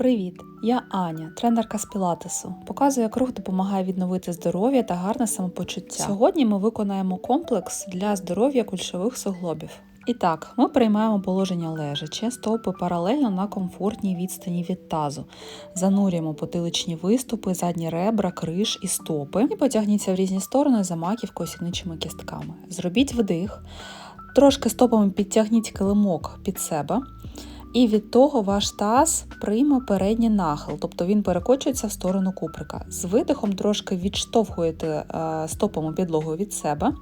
Привіт! Я Аня, тренерка з пілатесу. Показую, як рух допомагає відновити здоров'я та гарне самопочуття. Сьогодні ми виконаємо комплекс для здоров'я кульшових суглобів. І так, ми приймаємо положення лежачи, стопи паралельно на комфортній відстані від тазу. Занурюємо потиличні виступи, задні ребра, криш і стопи. І потягніться в різні сторони за маківкою сідничими кістками. Зробіть вдих, трошки стопами підтягніть килимок під себе. І від того ваш таз прийме передній нахил, тобто він перекочується в сторону куприка. З видихом трошки відштовхуєте е, стопами підлогу від себе,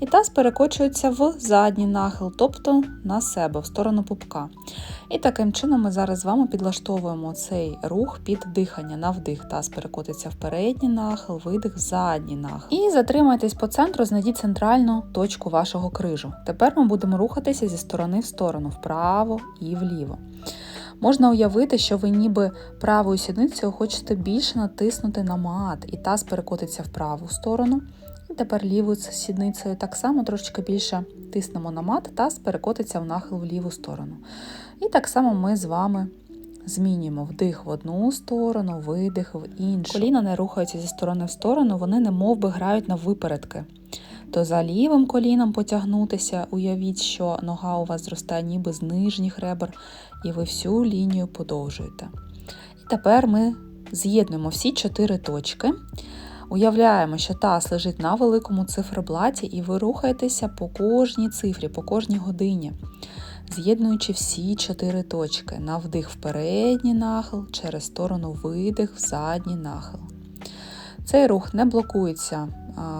і таз перекочується в задній нахил, тобто на себе, в сторону пупка. І таким чином ми зараз з вами підлаштовуємо цей рух під дихання. На вдих таз перекотиться в передній нахил, видих в задній нахил. І затримайтесь по центру, знайдіть центральну точку вашого крижу. Тепер ми будемо рухатися зі сторони в сторону, вправо і вліво. Можна уявити, що ви ніби правою сідницею хочете більше натиснути на мат, і таз перекотиться в праву сторону. І тепер лівою сідницею так само трошечки більше тиснемо на мат, таз перекотиться в нахил в ліву сторону. І так само ми з вами змінюємо вдих в одну сторону, видих в іншу. Коліна не рухаються зі сторони в сторону, вони не мов би грають на випередки. То за лівим коліном потягнутися, уявіть, що нога у вас зростає ніби з нижніх ребер, і ви всю лінію подовжуєте. І тепер ми з'єднуємо всі чотири точки. Уявляємо, що таз лежить на великому циферблаті, і ви рухаєтеся по кожній цифрі, по кожній годині, з'єднуючи всі чотири точки. На вдих в передній нахил, через сторону видих в задній нахил. Цей рух не блокується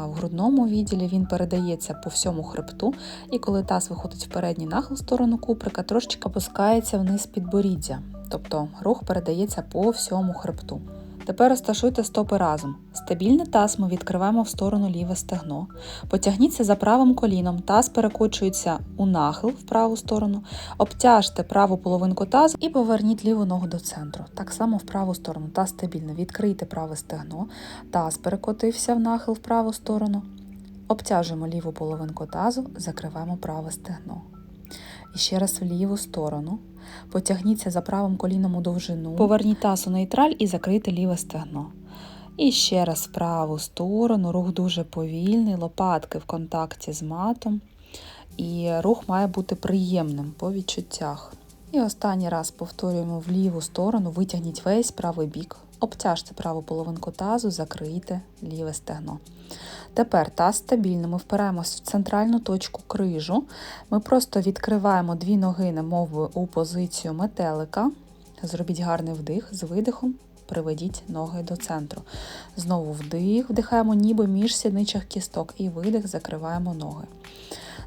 в грудному відділі, він передається по всьому хребту, і коли таз виходить в передній нахил в сторону куприка, трошечки опускається вниз підборіддя. Тобто рух передається по всьому хребту. Тепер розташуйте стопи разом. Стабільний таз ми відкриваємо в сторону ліве стегно. Потягніться за правим коліном, таз перекочується у нахил в праву сторону, обтяжте праву половинку тазу і поверніть ліву ногу до центру. Так само в праву сторону. Таз стабільно. Відкрийте праве стегно, таз перекотився в нахил в праву сторону. Обтяжуємо ліву половинку тазу, закриваємо праве стегно. І ще раз в ліву сторону. Потягніться за правим коліном у довжину. Поверніть таз у нейтраль і закрийте ліве стегно. І ще раз в праву сторону. Рух дуже повільний, лопатки в контакті з матом. І рух має бути приємним по відчуттях. І останній раз повторюємо в ліву сторону, витягніть весь правий бік, обтяжте праву половинку тазу, закрийте ліве стегно. Тепер таз стабільно, ми впираємось в центральну точку крижу. Ми просто відкриваємо дві ноги, немов у позицію метелика. Зробіть гарний вдих з видихом. Приведіть ноги до центру. Знову вдих, вдихаємо ніби між сідничих кісток і видих, закриваємо ноги.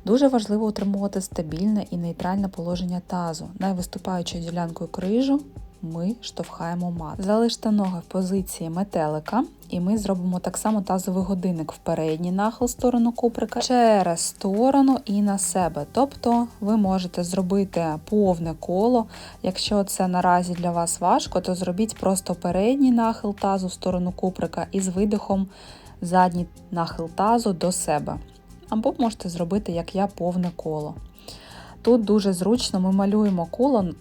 Дуже важливо утримувати стабільне і нейтральне положення тазу. Найвиступаючою ділянкою крижу ми штовхаємо мат. Залиште ноги в позиції метелика, і ми зробимо так само тазовий годинник в передній нахил сторону куприка через сторону і на себе. Тобто ви можете зробити повне коло. Якщо це наразі для вас важко, то зробіть просто передній нахил тазу в сторону куприка і з видихом задній нахил тазу до себе. Або можете зробити, як я, повне коло. Тут дуже зручно ми малюємо коло е,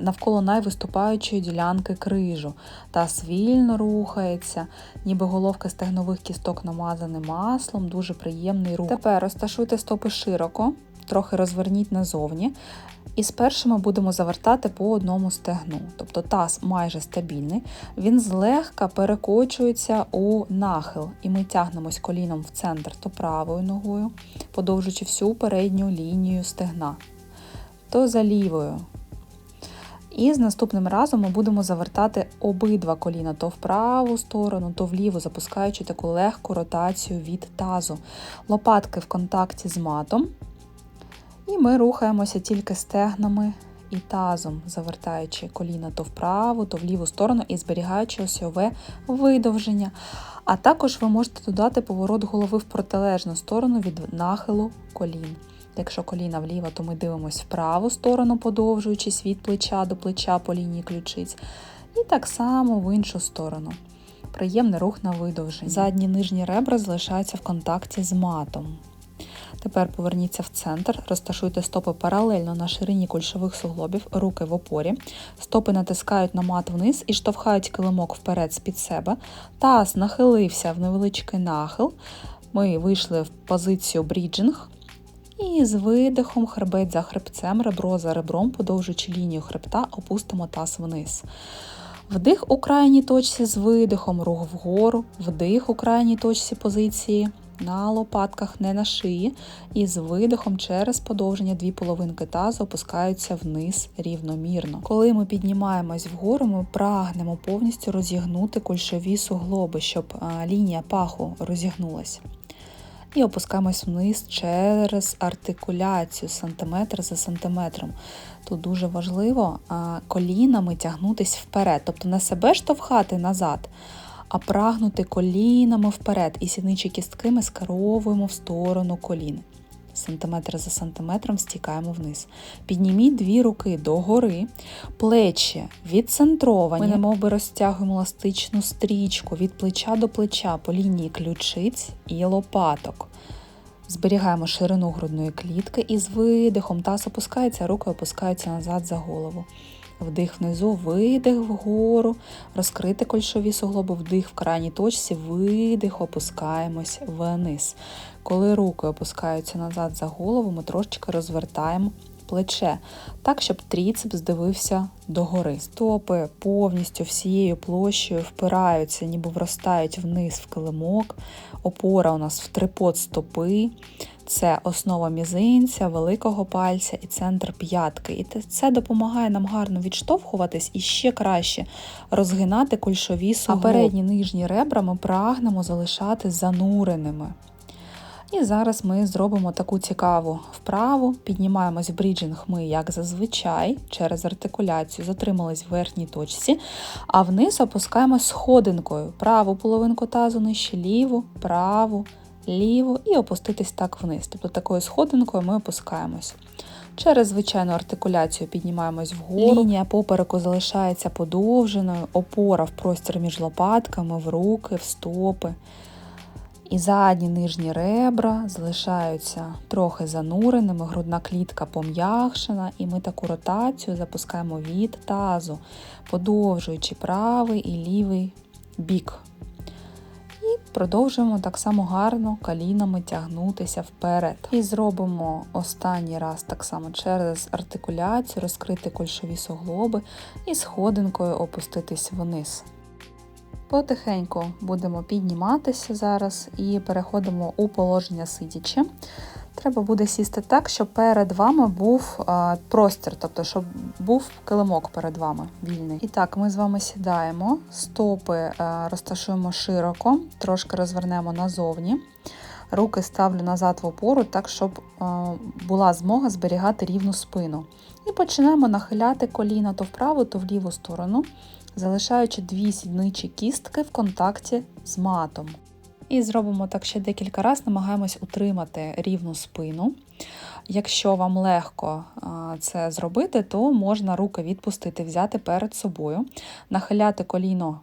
навколо найвиступаючої ділянки крижу. Таз вільно рухається, ніби головка стегнових кісток намазані маслом, дуже приємний рух. Тепер розташуйте стопи широко, трохи розверніть назовні. І спершу ми будемо завертати по одному стегну. Тобто таз майже стабільний, він злегка перекочується у нахил, і ми тягнемось коліном в центр то правою ногою, подовжуючи всю передню лінію стегна то за лівою. І з наступним разом ми будемо завертати обидва коліна то в праву сторону, то вліву, запускаючи таку легку ротацію від тазу. Лопатки в контакті з матом. І ми рухаємося тільки стегнами і тазом, завертаючи коліна то в праву, то в ліву сторону і зберігаючи осьове видовження. А також ви можете додати поворот голови в протилежну сторону від нахилу колін. Якщо коліна вліво, то ми дивимося в праву сторону, подовжуючись від плеча до плеча по лінії ключиць. І так само в іншу сторону. Приємний рух на видовження. Задні нижні ребра залишаються в контакті з матом. Тепер поверніться в центр, розташуйте стопи паралельно на ширині кульшових суглобів, руки в опорі. Стопи натискають на мат вниз і штовхають килимок вперед з-під себе. Таз нахилився в невеличкий нахил. Ми вийшли в позицію бріджинг. І з видихом хребет за хребцем, ребро за ребром, подовжуючи лінію хребта, опустимо таз вниз. Вдих у крайній точці з видихом, рух вгору, вдих у крайній точці позиції на лопатках, не на шиї. І з видихом через подовження дві половинки тазу опускаються вниз рівномірно. Коли ми піднімаємось вгору, ми прагнемо повністю розігнути кульшові суглоби, щоб лінія паху розігнулася. І опускаємось вниз через артикуляцію сантиметр за сантиметром. Тут дуже важливо колінами тягнутись вперед, тобто не себе штовхати назад, а прагнути колінами вперед. І сідничі кістки ми скеровуємо в сторону колін. Сантиметр за сантиметром стікаємо вниз. Підніміть дві руки догори, плечі відцентровані. Ми немов би розтягуємо еластичну стрічку від плеча до плеча по лінії ключиць і лопаток. Зберігаємо ширину грудної клітки і з видихом таз опускається, руки опускаються назад за голову. Вдих внизу, видих вгору, розкрити кольшові суглоби, вдих в крайній точці, видих, опускаємось вниз. Коли руки опускаються назад за голову, ми трошечки розвертаємо плече, так, щоб тріцепс здивився догори. Стопи повністю всією площею впираються, ніби вростають вниз в килимок. Опора у нас в трипод стопи. Це основа мізинця, великого пальця і центр п'ятки. І це допомагає нам гарно відштовхуватись і ще краще розгинати кульшові суглоби. А передні нижні ребра ми прагнемо залишати зануреними. І зараз ми зробимо таку цікаву вправу, піднімаємось в бріджинг ми, як зазвичай, через артикуляцію, затримались в верхній точці, а вниз опускаємось сходинкою. Праву половинку тазу нижче, ліву, праву, ліву і опуститись так вниз. Тобто такою сходинкою ми опускаємось. Через звичайну артикуляцію піднімаємось вгору. Лінія попереку залишається подовженою, опора в простір між лопатками, в руки, в стопи. І задні нижні ребра залишаються трохи зануреними, грудна клітка пом'якшена, і ми таку ротацію запускаємо від тазу, подовжуючи правий і лівий бік. І продовжуємо так само гарно колінами тягнутися вперед. І зробимо останній раз так само через артикуляцію, розкрити кольшові суглоби і сходинкою опуститись вниз. Потихеньку будемо підніматися зараз і переходимо у положення сидячи. Треба буде сісти так, щоб перед вами був а, простір, тобто, щоб був килимок перед вами вільний. І так, ми з вами сідаємо, стопи а, розташуємо широко, трошки розвернемо назовні. Руки ставлю назад в опору, так, щоб а, була змога зберігати рівну спину. І починаємо нахиляти коліна то вправу, то в ліву сторону залишаючи дві сідничі кістки в контакті з матом. І зробимо так ще декілька разів, намагаємось утримати рівну спину. Якщо вам легко це зробити, то можна руки відпустити, взяти перед собою, нахиляти коліно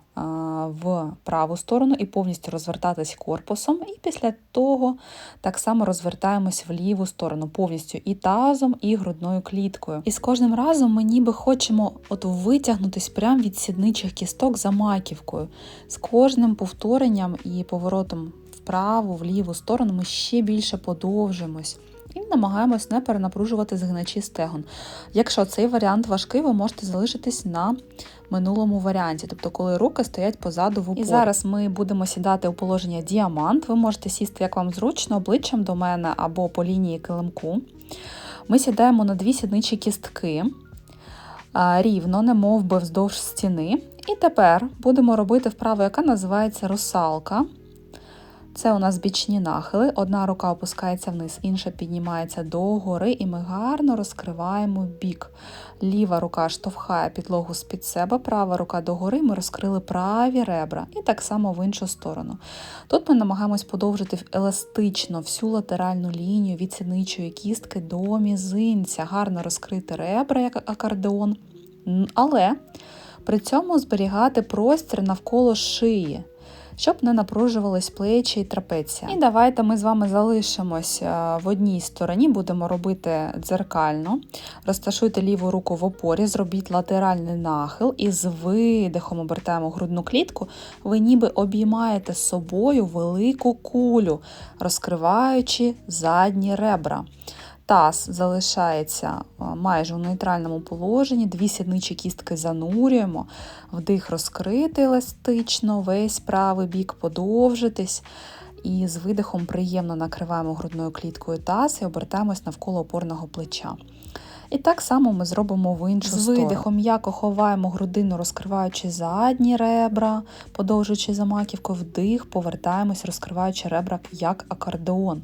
в праву сторону і повністю розвертатись корпусом. І після того так само розвертаємось в ліву сторону, повністю і тазом, і грудною кліткою. І з кожним разом ми ніби хочемо от витягнутись прямо від сідничих кісток за маківкою. З кожним повторенням і поворотом вправу, в ліву сторону ми ще більше подовжуємось. І намагаємось не перенапружувати згиначі стегон. Якщо цей варіант важкий, ви можете залишитись на минулому варіанті, тобто коли руки стоять позаду в упор. І зараз ми будемо сідати у положення діамант. Ви можете сісти, як вам зручно, обличчям до мене або по лінії килимку. Ми сідаємо на дві сідничі кістки рівно, не мов би вздовж стіни. І тепер будемо робити вправу, яка називається русалка. Це у нас бічні нахили. Одна рука опускається вниз, інша піднімається догори, і ми гарно розкриваємо бік. Ліва рука штовхає підлогу з-під себе, права рука догори, ми розкрили праві ребра, і так само в іншу сторону. Тут ми намагаємось подовжити еластично всю латеральну лінію від сідничої кістки до мізинця, гарно розкрити ребра, як акордеон, але при цьому зберігати простір навколо шиї. Щоб не напружувались плечі і трапеція. І давайте ми з вами залишимось е, в одній стороні, будемо робити дзеркально. Розташуйте ліву руку в опорі, зробіть латеральний нахил і з видихом обертаємо грудну клітку. Ви ніби обіймаєте собою велику кулю, розкриваючи задні ребра. Таз залишається майже у нейтральному положенні, дві сідничі кістки занурюємо, вдих розкрити еластично, весь правий бік подовжитись. І з видихом приємно накриваємо грудною кліткою таз і обертаємось навколо опорного плеча. І так само ми зробимо в іншу З сторону. видихом м'яко ховаємо грудину, розкриваючи задні ребра, подовжуючи за маківку, вдих, повертаємось, розкриваючи ребра як акордеон.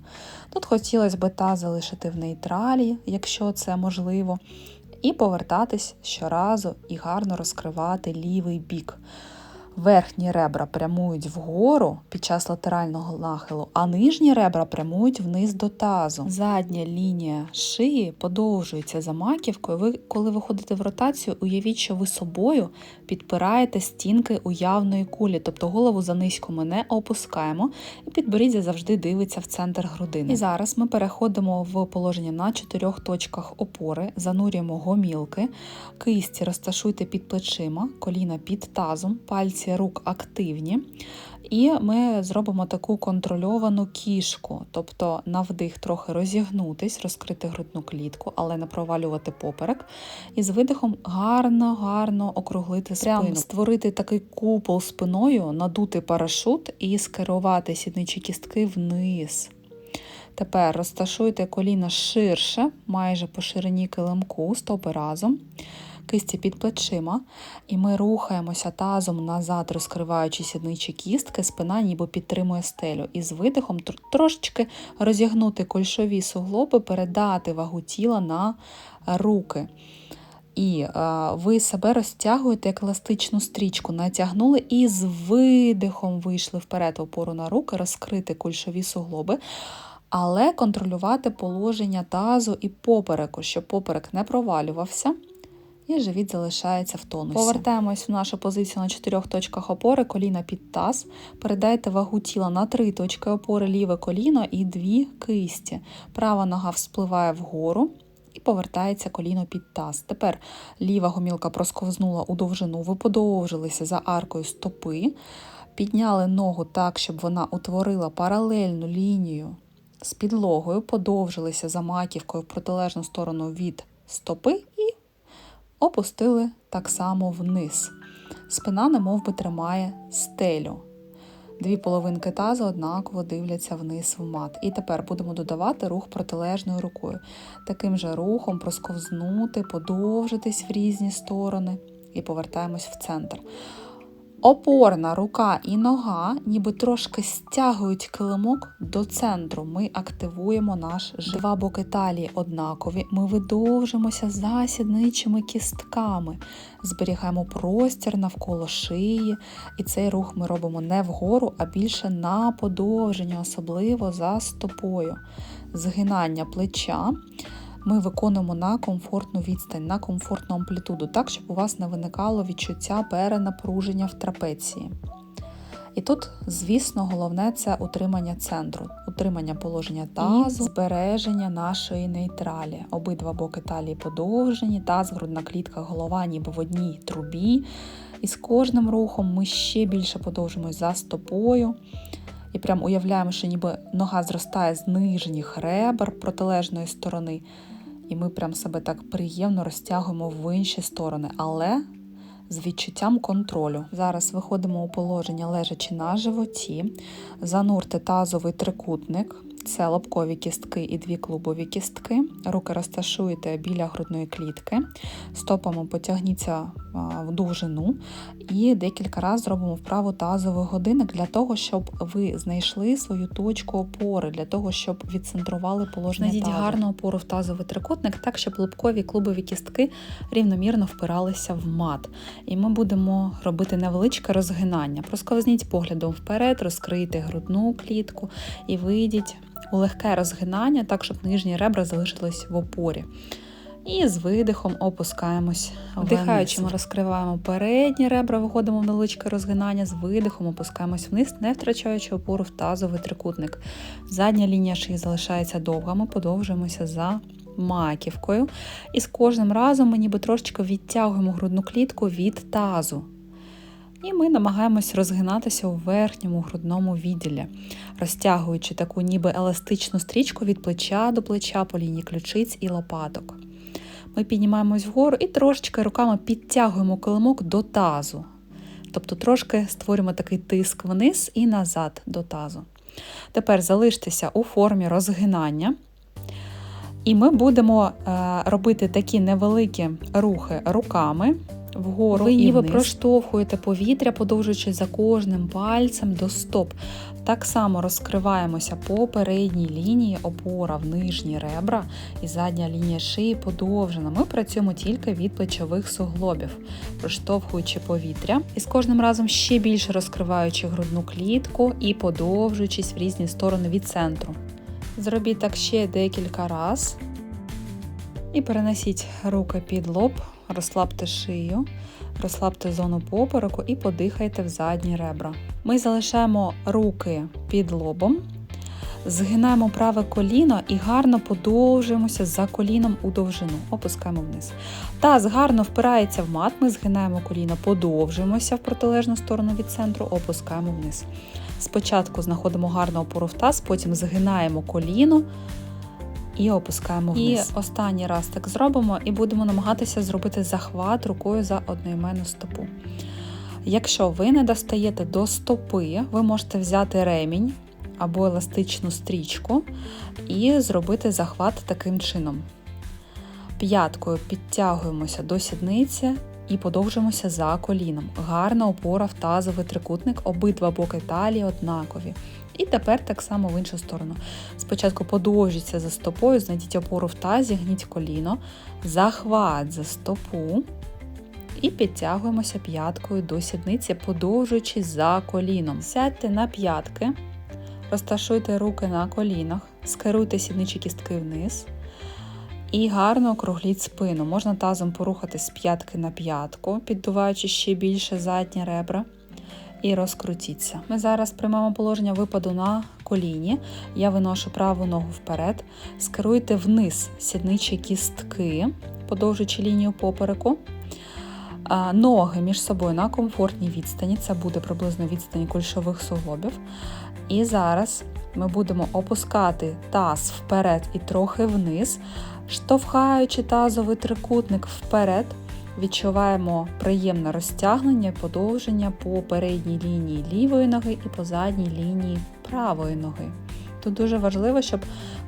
Тут хотілося б та залишити в нейтралі, якщо це можливо, і повертатись щоразу і гарно розкривати лівий бік. Верхні ребра прямують вгору під час латерального нахилу, а нижні ребра прямують вниз до тазу. Задня лінія шиї подовжується за маківкою. Ви, коли виходите в ротацію, уявіть, що ви собою підпираєте стінки уявної кулі, тобто голову за низько ми не опускаємо, і підборіддя завжди дивиться в центр грудини. І зараз ми переходимо в положення на чотирьох точках опори, занурюємо гомілки, кисті розташуйте під плечима, коліна під тазом, пальці пальці рук активні, і ми зробимо таку контрольовану кішку, тобто на вдих трохи розігнутись, розкрити грудну клітку, але не провалювати поперек. І з видихом гарно-гарно округлити спину. Прямо створити такий купол спиною, надути парашут і скерувати сідничі кістки вниз. Тепер розташуйте коліна ширше, майже по ширині килимку, стопи разом кисті під плечима, і ми рухаємося тазом назад, розкриваючи сідничі кістки, спина ніби підтримує стелю. І з видихом трошечки розігнути кольшові суглоби, передати вагу тіла на руки. І е, ви себе розтягуєте як еластичну стрічку, натягнули і з видихом вийшли вперед опору на руки, розкрити кульшові суглоби, але контролювати положення тазу і попереку, щоб поперек не провалювався і живіт залишається в тонусі. Повертаємось в нашу позицію на чотирьох точках опори, коліна під таз. Передайте вагу тіла на три точки опори, ліве коліно і дві кисті. Права нога вспливає вгору. І повертається коліно під таз. Тепер ліва гомілка просковзнула у довжину, ви подовжилися за аркою стопи, підняли ногу так, щоб вона утворила паралельну лінію з підлогою, подовжилися за маківкою в протилежну сторону від стопи і опустили так само вниз. Спина немов би тримає стелю. Дві половинки тазу однаково дивляться вниз в мат. І тепер будемо додавати рух протилежною рукою. Таким же рухом просковзнути, подовжитись в різні сторони і повертаємось в центр. Опорна рука і нога, ніби трошки стягують килимок до центру. Ми активуємо наш живіт. Два боки талії однакові. Ми видовжимося за сідничими кістками, зберігаємо простір навколо шиї. І цей рух ми робимо не вгору, а більше на подовження, особливо за стопою. Згинання плеча ми виконуємо на комфортну відстань, на комфортну амплітуду, так, щоб у вас не виникало відчуття перенапруження в трапеції. І тут, звісно, головне це утримання центру, утримання положення тазу, і збереження нашої нейтралі. Обидва боки талії подовжені, таз, грудна клітка, голова, ніби в одній трубі. І з кожним рухом ми ще більше подовжуємось за стопою. І прям уявляємо, що ніби нога зростає з нижніх ребер протилежної сторони. І ми прям себе так приємно розтягуємо в інші сторони, але з відчуттям контролю. Зараз виходимо у положення лежачи на животі, занурте тазовий трикутник, це лобкові кістки і дві клубові кістки. Руки розташуєте біля грудної клітки, стопами потягніться в довжину і декілька разів зробимо вправу тазовий годинник для того, щоб ви знайшли свою точку опори, для того, щоб відцентрували положення Знайдіть гарну опору в тазовий трикутник, так, щоб лобкові клубові кістки рівномірно впиралися в мат. І ми будемо робити невеличке розгинання. Просковзніть поглядом вперед, розкрийте грудну клітку і вийдіть легке розгинання, так, щоб нижні ребра залишились в опорі. І з видихом опускаємось. Вдихаючи, ми розкриваємо передні ребра, виходимо в невеличке розгинання, з видихом опускаємось вниз, не втрачаючи опору в тазовий трикутник. Задня лінія шиї залишається довга, ми подовжуємося за маківкою. І з кожним разом ми ніби трошечки відтягуємо грудну клітку від тазу. І ми намагаємось розгинатися у верхньому грудному відділі, розтягуючи таку ніби еластичну стрічку від плеча до плеча по лінії ключиць і лопаток. Ми піднімаємось вгору і трошечки руками підтягуємо килимок до тазу. Тобто трошки створюємо такий тиск вниз і назад до тазу. Тепер залиштеся у формі розгинання. І ми будемо е, робити такі невеликі рухи руками вгору. Ви і ніби проштовхуєте повітря, подовжуючи за кожним пальцем до стоп. Так само розкриваємося по передній лінії, опора в нижні ребра і задня лінія шиї подовжена. Ми працюємо тільки від плечових суглобів, проштовхуючи повітря і з кожним разом ще більше розкриваючи грудну клітку і подовжуючись в різні сторони від центру. Зробіть так ще декілька разів. І перенесіть руки під лоб, розслабте шию, розслабте зону попереку і подихайте в задні ребра. Ми залишаємо руки під лобом, згинаємо праве коліно і гарно подовжуємося за коліном у довжину. Опускаємо вниз. Таз гарно впирається в мат, ми згинаємо коліно, подовжуємося в протилежну сторону від центру, опускаємо вниз. Спочатку знаходимо гарну опору в таз, потім згинаємо коліно і опускаємо вниз. І останній раз так зробимо, і будемо намагатися зробити захват рукою за одноіменну стопу. Якщо ви не достаєте до стопи, ви можете взяти ремінь або еластичну стрічку і зробити захват таким чином. П'яткою підтягуємося до сідниці і подовжуємося за коліном. Гарна опора в тазовий трикутник, обидва боки талії однакові. І тепер так само в іншу сторону. Спочатку подовжіться за стопою, знайдіть опору в тазі, гніть коліно, захват за стопу. І підтягуємося п'яткою до сідниці, подовжуючись за коліном. Сядьте на п'ятки, розташуйте руки на колінах, скеруйте сідничі кістки вниз. І гарно округліть спину. Можна тазом порухати з п'ятки на п'ятку, піддуваючи ще більше задні ребра. І розкрутіться. Ми зараз приймемо положення випаду на коліні. Я виношу праву ногу вперед, скеруйте вниз сідничі кістки, подовжуючи лінію попереку. Ноги між собою на комфортній відстані. Це буде приблизно відстань кульшових суглобів. І зараз ми будемо опускати таз вперед і трохи вниз, штовхаючи тазовий трикутник вперед. Відчуваємо приємне розтягнення подовження по передній лінії лівої ноги і по задній лінії правої ноги. Тут дуже важливо, щоб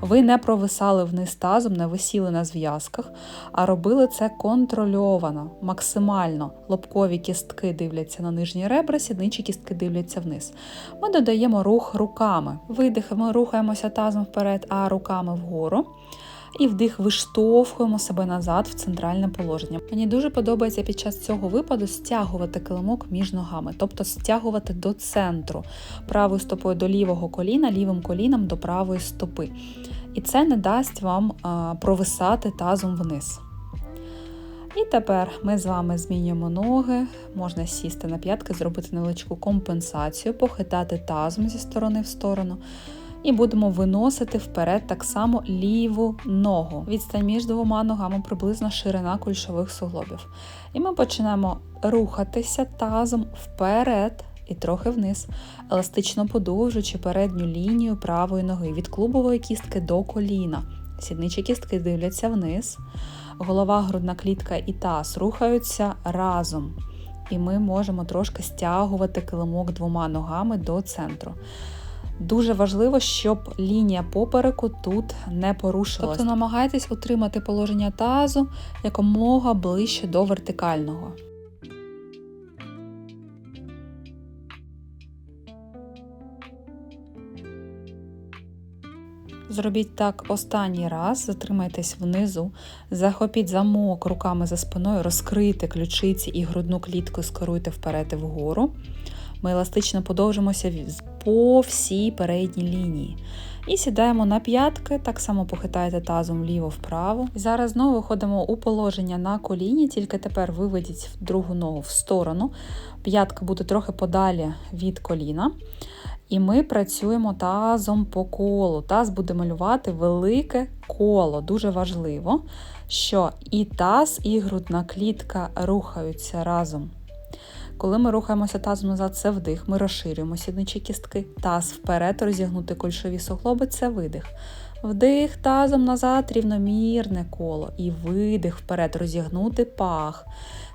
ви не провисали вниз тазом, не висіли на зв'язках, а робили це контрольовано, максимально. Лобкові кістки дивляться на нижні ребра, сідничі кістки дивляться вниз. Ми додаємо рух руками. Видих, рухаємося тазом вперед, а руками вгору. І вдих виштовхуємо себе назад в центральне положення. Мені дуже подобається під час цього випаду стягувати килимок між ногами, тобто стягувати до центру, правою стопою до лівого коліна, лівим коліном до правої стопи. І це не дасть вам провисати тазом вниз. І тепер ми з вами змінюємо ноги, можна сісти на п'ятки, зробити невеличку компенсацію, похитати тазом зі сторони в сторону. І будемо виносити вперед так само ліву ногу. Відстань між двома ногами приблизно ширина кульшових суглобів. І ми починаємо рухатися тазом вперед і трохи вниз, еластично подовжуючи передню лінію правої ноги від клубової кістки до коліна. Сідничі кістки дивляться вниз, голова, грудна клітка і таз рухаються разом. І ми можемо трошки стягувати килимок двома ногами до центру. Дуже важливо, щоб лінія попереку тут не порушилась. Тобто намагайтесь утримати положення тазу якомога ближче до вертикального. Зробіть так останній раз, затримайтесь внизу, захопіть замок руками за спиною, розкрийте ключиці і грудну клітку скеруйте вперед і вгору. Ми еластично подовжимося по всій передній лінії. І сідаємо на п'ятки, так само похитаєте тазом вліво-вправо. Зараз знову виходимо у положення на коліні, тільки тепер виведіть другу ногу в сторону. П'ятка буде трохи подалі від коліна. І ми працюємо тазом по колу. Таз буде малювати велике коло. Дуже важливо, що і таз, і грудна клітка рухаються разом. Коли ми рухаємося тазом назад, це вдих, ми розширюємо сідничі кістки, таз вперед, розігнути кольшові суглоби це видих. Вдих тазом назад, рівномірне коло. І видих вперед, розігнути пах.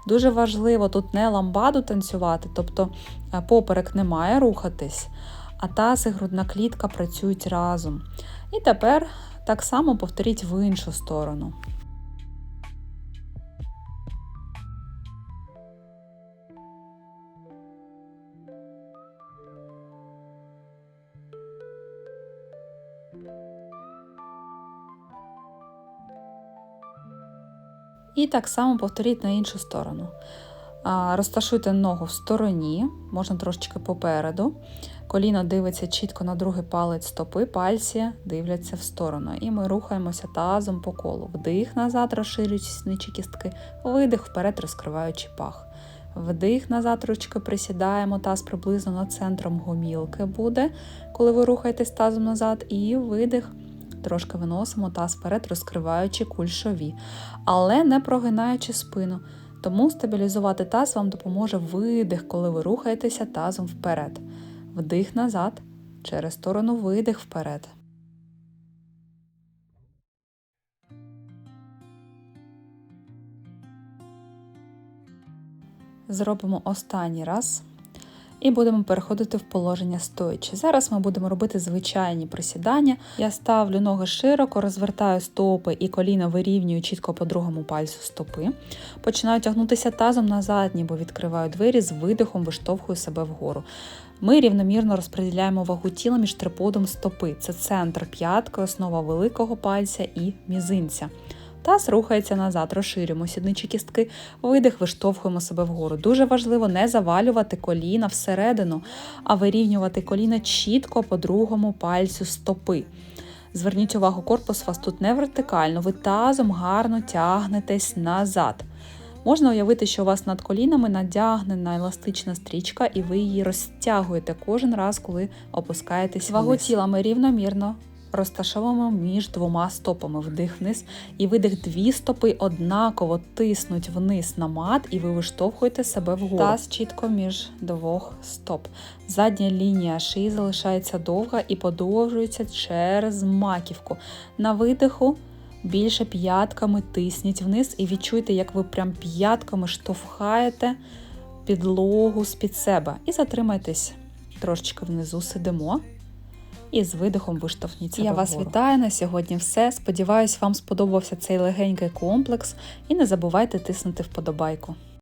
Дуже важливо тут не ламбаду танцювати, тобто е, поперек не має рухатись, а таз і грудна клітка працюють разом. І тепер так само повторіть в іншу сторону. І так само повторіть на іншу сторону. Розташуйте ногу в стороні, можна трошечки попереду. Коліно дивиться чітко на другий палець стопи, пальці дивляться в сторону. І ми рухаємося тазом по колу. Вдих назад, розширюючи сіничі кістки, видих вперед, розкриваючи пах. Вдих назад, ручки присідаємо, таз приблизно над центром гомілки буде, коли ви рухаєтесь тазом назад, і видих. Трошки виносимо таз вперед, розкриваючи кульшові, але не прогинаючи спину. Тому стабілізувати таз вам допоможе видих, коли ви рухаєтеся тазом вперед. Вдих назад, через сторону видих вперед. Зробимо останній раз. І будемо переходити в положення стоячи. Зараз ми будемо робити звичайні присідання. Я ставлю ноги широко, розвертаю стопи і коліна вирівнюю чітко по другому пальцю стопи. Починаю тягнутися тазом назад, ніби відкриваю двері, з видихом виштовхую себе вгору. Ми рівномірно розподіляємо вагу тіла між триподом стопи. Це центр п'ятки, основа великого пальця і мізинця. Таз рухається назад, розширюємо сідничі кістки, видих, виштовхуємо себе вгору. Дуже важливо не завалювати коліна всередину, а вирівнювати коліна чітко по другому пальцю стопи. Зверніть увагу, корпус у вас тут не вертикально, ви тазом гарно тягнетесь назад. Можна уявити, що у вас над колінами надягнена еластична стрічка, і ви її розтягуєте кожен раз, коли опускаєтесь. Вагу вниз. тіла ми рівномірно розташовуємо між двома стопами вдих вниз і видих дві стопи однаково тиснуть вниз на мат, і ви виштовхуєте себе вгору. Таз чітко між двох стоп. Задня лінія шиї залишається довга і подовжується через маківку. На видиху. Більше п'ятками тисніть вниз і відчуйте, як ви прям п'ятками штовхаєте підлогу з-під себе. І затримайтесь трошечки внизу, сидимо і з видихом виштовхніться. Я вас вітаю на сьогодні. Все. Сподіваюсь, вам сподобався цей легенький комплекс. І не забувайте тиснути вподобайку.